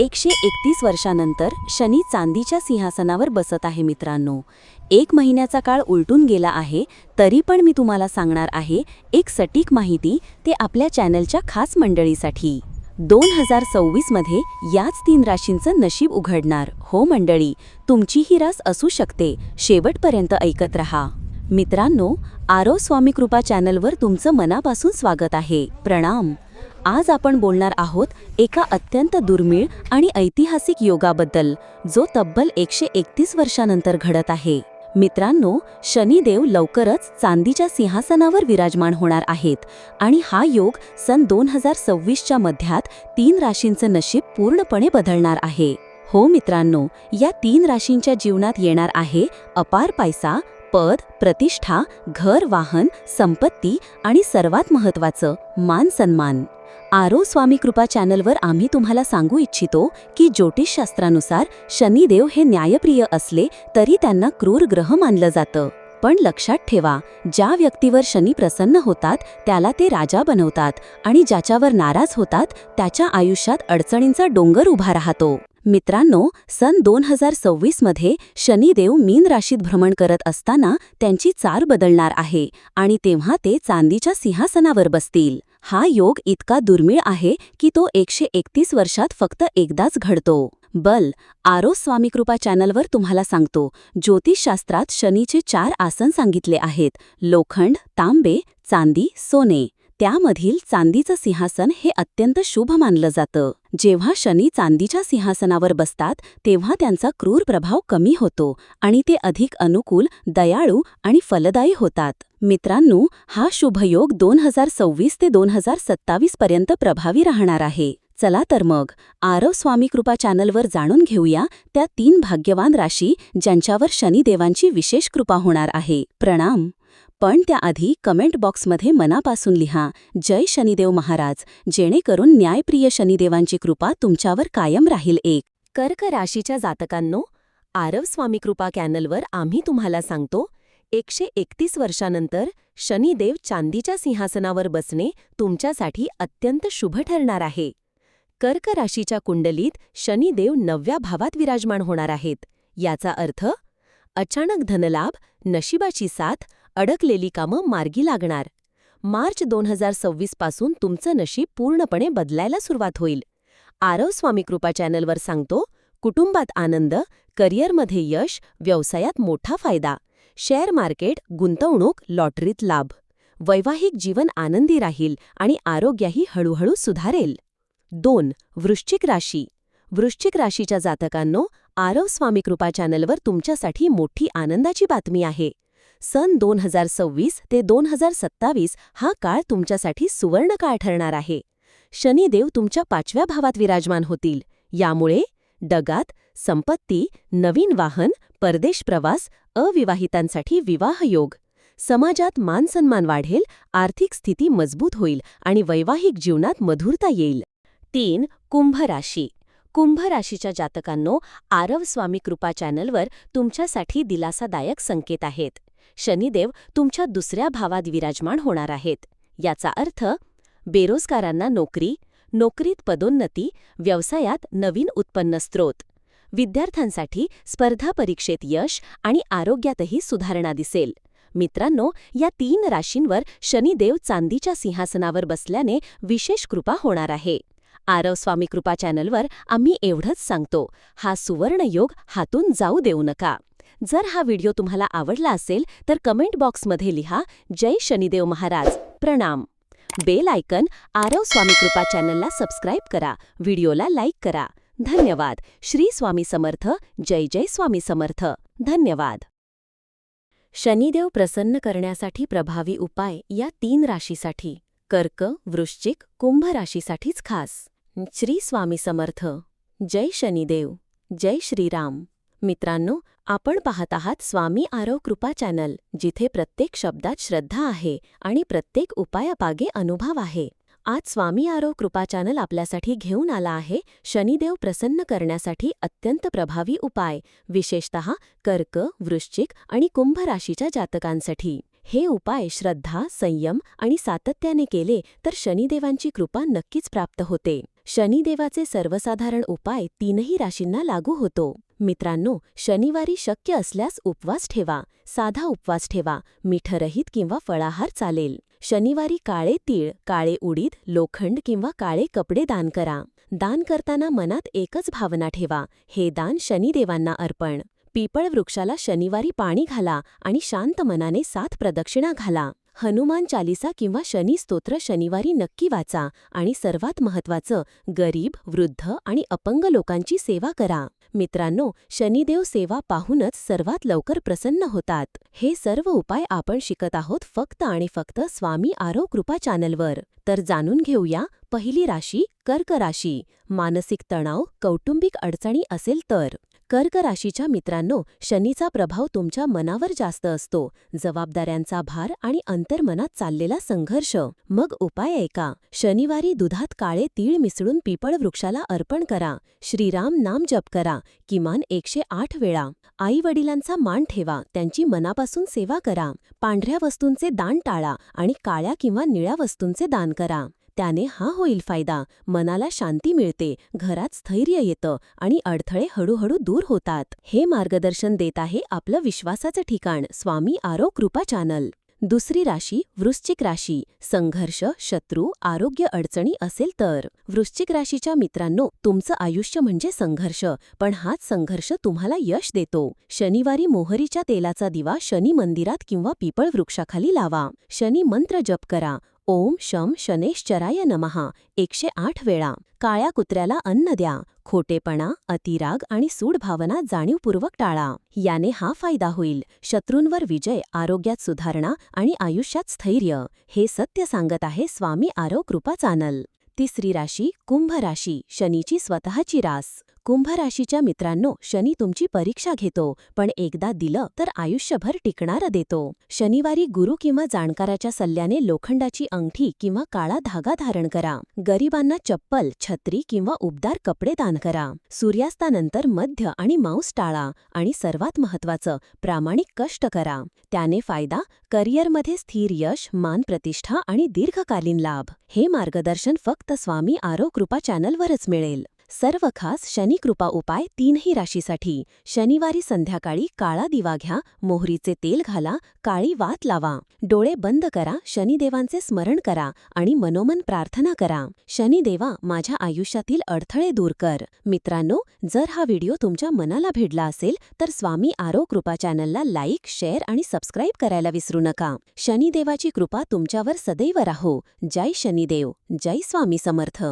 एकशे एकतीस वर्षानंतर शनी चांदीच्या सिंहासनावर बसत आहे मित्रांनो. एक महिन्याचा काळ उलटून गेला आहे तरी पण मी तुम्हाला सांगणार आहे एक सटीक माहिती ते आपल्या चॅनलच्या खास मंडळीसाठी. दोन हजार सव्वीसमध्ये याच तीन राशींचं नशीब उघडणार. हो मंडळी तुमची ही रास असू शकते. शेवटपर्यंत ऐकत रहा. मित्रांनो आरो स्वामी कृपा चॅनलवर तुमचं मनापासून स्वागत आहे. प्रणाम. आज आपण बोलणार आहोत एका अत्यंत दुर्मिळ आणि ऐतिहासिक योगाबद्दल जो तब्बल एकशे एकतीस वर्षानंतर घडत आहे. मित्रांनो शनिदेव लवकरच चांदीच्या सिंहासनावर विराजमान होणार आहेत आणि हा योग सन दोन हजार सव्वीसच्या मध्यात तीन राशींचं नशीब पूर्णपणे बदलणार आहे. हो मित्रांनो या तीन राशींच्या जीवनात येणार आहे अपार पैसा पद प्रतिष्ठा घर वाहन संपत्ती आणि सर्वात महत्त्वाचं मान सन्मान. आरो स्वामी कृपा चॅनलवर आम्ही तुम्हाला सांगू इच्छितो की ज्योतिषशास्त्रानुसार शनिदेव हे न्यायप्रिय असले तरी त्यांना क्रूर ग्रह मानलं जातं. पण लक्षात ठेवा ज्या व्यक्तीवर शनी प्रसन्न होतात त्याला ते राजा बनवतात आणि ज्याच्यावर नाराज होतात त्याच्या आयुष्यात अडचणींचा डोंगर उभा राहतो. मित्रांनो सन दोन हजार सव्वीसमध्ये शनिदेव मीन राशीत भ्रमण करत असताना त्यांची चार बदलणार आहे आणि तेव्हा ते चांदीच्या सिंहासनावर बसतील. हा योग इतका दुर्मिळ आहे की तो एकशे एकतीस वर्षात फक्त एकदाच घडतो. बल आरो स्वामीकृपा चॅनलवर तुम्हाला सांगतो. ज्योतिषशास्त्रात शनीचे चार आसन सांगितले आहेत. लोखंड तांबे चांदी सोने. त्यामधील चांदीचं सिंहासन हे अत्यंत शुभ मानलं जातं. जेव्हा शनी चांदीच्या सिंहासनावर बसतात तेव्हा त्यांचा क्रूर प्रभाव कमी होतो आणि ते अधिक अनुकूल दयाळू आणि फलदायी होतात. मित्रांनो हा शुभयोग दोन हजार सव्वीस ते दोन हजार सत्तावीस पर्यंत प्रभावी राहणार आहे. चला तर मग आरव स्वामी कृपा चॅनलवर जाणून घेऊया त्या तीन भाग्यवान राशी ज्यांच्यावर शनिदेवांची विशेष कृपा होणार आहे. प्रणाम. पण त्याआधी कमेंट बॉक्समध्ये मनापासून लिहा जय शनिदेव महाराज जेणेकरून न्यायप्रिय शनिदेवांची कृपा तुमच्यावर कायम राहील एक. कर्क राशीच्या जातकांनो आरव स्वामी कृपा कॅनलवर आम्ही तुम्हाला सांगतो एकशे एकतीस वर्षानंतर शनिदेव चांदीच्या सिंहासनावर बसणे तुमच्यासाठी अत्यंत शुभ ठरणार आहे. कर्क राशीच्या कुंडलीत शनिदेव नवव्या भावात विराजमान होणार आहेत. याचा अर्थ अचानक धनलाभ नशिबाची साथ अडकलेली कामं मार्गी लागणार. मार्च दोन हजार सव्वीसपासून तुमचं नशीब पूर्णपणे बदलायला सुरुवात होईल. आरव स्वामी कृपा चॅनलवर सांगतो कुटुंबात आनंद करिअरमध्ये यश व्यवसायात मोठा फायदा. शेअर मार्केट गुंतवणूक लॉटरीत लाभ. वैवाहिक जीवन आनंदी राहील आणि आरोग्यही हळूहळू सुधारेल. दोन वृश्चिक राशी. वृश्चिक राशीच्या जातकांनो आरव स्वामी कृपा चॅनलवर तुमच्यासाठी मोठी आनंदाची बातमी आहे. सन दोन हजार सव्वीस ते दोन हजार सत्तावीस हा काळ तुमच्यासाठी सुवर्ण काळ ठरणार आहे. शनिदेव तुमच्या पाचव्या भावात विराजमान होतील. यामुळे डगात संपत्ती नवीन वाहन परदेश प्रवास अविवाहितांसाठी विवाहयोग समाजात मानसन्मान वाढेल आर्थिक स्थिती मजबूत होईल आणि वैवाहिक जीवनात मधुरता येईल. तीन कुंभ राशी कुंभ राशीच्या जातकांनो आरव स्वामी कृपा चॅनलवर तुमच्यासाठी दिलासादायक संकेत आहेत. शनिदेव तुमच्या दुसऱ्या भावात विराजमान होणार आहेत. याचा अर्थ बेरोजगारांना नोकरी नोकरीत पदोन्नती व्यवसायात नवीन उत्पन्न स्रोत. विद्यार्थ्यांसाठी स्पर्धा परीक्षेत यश आणि आरोग्यातही सुधारणा दिसेल. मित्रांनो या तीन राशींवर शनिदेव चांदीच्या सिंहासनावर बसल्याने विशेष कृपा होणार आहे. आरव स्वामी कृपा चॅनलवर आम्ही एवढंच सांगतो हा सुवर्णयोग हातून जाऊ देऊ नका. जर हा व्हिडिओ तुम्हाला आवडला असेल तर कमेंट बॉक्समध्ये लिहा जय शनिदेव महाराज. प्रणाम. बेल आयकन आरव स्वामी कृपा चॅनलला सबस्क्राईब करा व्हिडिओला लाईक करा. धन्यवाद. श्री स्वामी समर्थ जय जय स्वामी समर्थ. धन्यवाद. शनिदेव प्रसन्न करण्यासाठी प्रभावी उपाय या तीन राशीसाठी. कर्क वृश्चिक कुंभ राशीसाठीच खास. श्री स्वामी समर्थ. जय शनिदेव. जय श्रीराम. मित्रांनो आपण पाहत आहात स्वामी आरव कृपा चॅनल जिथे प्रत्येक शब्दात श्रद्धा आहे आणि प्रत्येक उपायापागे अनुभव आहे. आज स्वामी आरव कृपा चॅनल आपल्यासाठी घेऊन आला आहे शनिदेव प्रसन्न करण्यासाठी अत्यंत प्रभावी उपाय विशेषतः कर्क वृश्चिक आणि कुंभ राशीच्या जातकांसाठी. हे उपाय श्रद्धा संयम आणि सातत्याने केले तर शनिदेवांची कृपा नक्कीच प्राप्त होते. शनिदेवाचे सर्वसाधारण उपाय तीनही राशींना लागू होतो. मित्रांनो शनिवारी शक्य असल्यास उपवास ठेवा साधा उपवास ठेवा मिठरहित किंवा फळाहार चालेल. शनिवारी काळे तीळ काळे उडीद लोखंड किंवा काळे कपडे दान करा. दान करताना मनात एकच भावना ठेवा हे दान शनिदेवांना अर्पण. पीपळ वृक्षाला शनिवारी पाणी घाला आणि शांत मनाने सात प्रदक्षिणा घाला. हनुमान चालिसा किंवा शनी स्तोत्र शनिवारी नक्की वाचा आणि सर्वात महत्त्वाचं गरीब वृद्ध आणि अपंग लोकांची सेवा करा. मित्रांनो शनिदेव सेवा पाहूनच सर्वात लवकर प्रसन्न होतात. हे सर्व उपाय आपण शिकत आहोत फक्त आणि फक्त स्वामी आरो कृपा चॅनलवर. तर जाणून घेऊया पहिली राशी कर्क राशी. मानसिक तणाव कौटुंबिक अडचणी असेल तर. कर्क राशीच्या मित्रांनो शनीचा प्रभाव तुमच्या मनावर जास्त असतो. जबाबदाऱ्यांचा भार आणि अंतर्मनात चाललेला संघर्ष. मग उपाय ऐका शनिवारी दुधात काळे तीळ मिसळून पिपळ वृक्षाला अर्पण करा. श्रीराम नाम जप करा. किमान एकशे आठ वेळा. आई वडिलांचा मान ठेवा. त्यांची मनापासून सेवा करा. पांढऱ्या वस्तूंचे दान टाळा आणि काळ्या किंवा निळ्या वस्तूंचे दान करा. त्याने हा होईल फायदा. मनाला शांती मिळते घरात स्थैर्य येतं आणि अडथळे हळूहळू दूर होतात. हे मार्गदर्शन देत आहे आपलं विश्वासाचं ठिकाण स्वामी आरो कृपा चॅनल. दुसरी राशी वृश्चिक राशी. संघर्ष शत्रू आरोग्य अडचणी असेल तर. वृश्चिक राशीच्या मित्रांनो तुमचं आयुष्य म्हणजे संघर्ष पण हाच संघर्ष तुम्हाला यश देतो. शनिवारी मोहरीच्या तेलाचा दिवा शनी मंदिरात किंवा पिपळ वृक्षाखाली लावा. शनी मंत्र जप करा. ओम शम शनेश्चराय नमहा एकशे आठ वेळा. काळ्या कुत्र्याला अन्न द्या. खोटेपणा अतिराग आणि सूडभावना जाणीवपूर्वक टाळा. याने हा फायदा होईल. शत्रूंवर विजय आरोग्यात सुधारणा आणि आयुष्यात स्थैर्य. हे सत्य सांगत आहे स्वामी आरो कृपा चानल. तिसरी राशी कुंभ राशी शनीची स्वतःची रास. कुंभ राशीच्या मित्रांनो शनी तुमची परीक्षा घेतो पण एकदा दिलं तर आयुष्यभर टिकणारं देतो. शनिवारी गुरु किंवा जाणकाराच्या सल्ल्याने लोखंडाची अंगठी किंवा काळा धागा धारण करा. गरिबांना चप्पल छत्री किंवा उबदार कपडे दान करा. सूर्यास्तानंतर मध्य आणि मांस टाळा आणि सर्वात महत्वाचं प्रामाणिक कष्ट करा. त्याने फायदा करिअरमध्ये स्थिर यश मान प्रतिष्ठा आणि दीर्घकालीन लाभ. हे मार्गदर्शन फक्त स्वामी आरो कृपा चॅनलवरच मिळेल. सर्व खास शनिकृपा उपाय तीनही राशीसाठी. शनिवारी संध्याकाळी काळा दिवा घ्या मोहरीचे तेल घाला काळी वात लावा. डोळे बंद करा शनिदेवांचे स्मरण करा आणि मनोमन प्रार्थना करा. शनिदेवा माझ्या आयुष्यातील अडथळे दूर कर. मित्रांनो जर हा व्हिडिओ तुमच्या मनाला भिडला असेल तर स्वामी आरो कृपा चॅनलला लाईक शेअर आणि सबस्क्राईब करायला विसरू नका. शनिदेवाची कृपा तुमच्यावर सदैव राहो. जय शनिदेव. जय स्वामी समर्थ.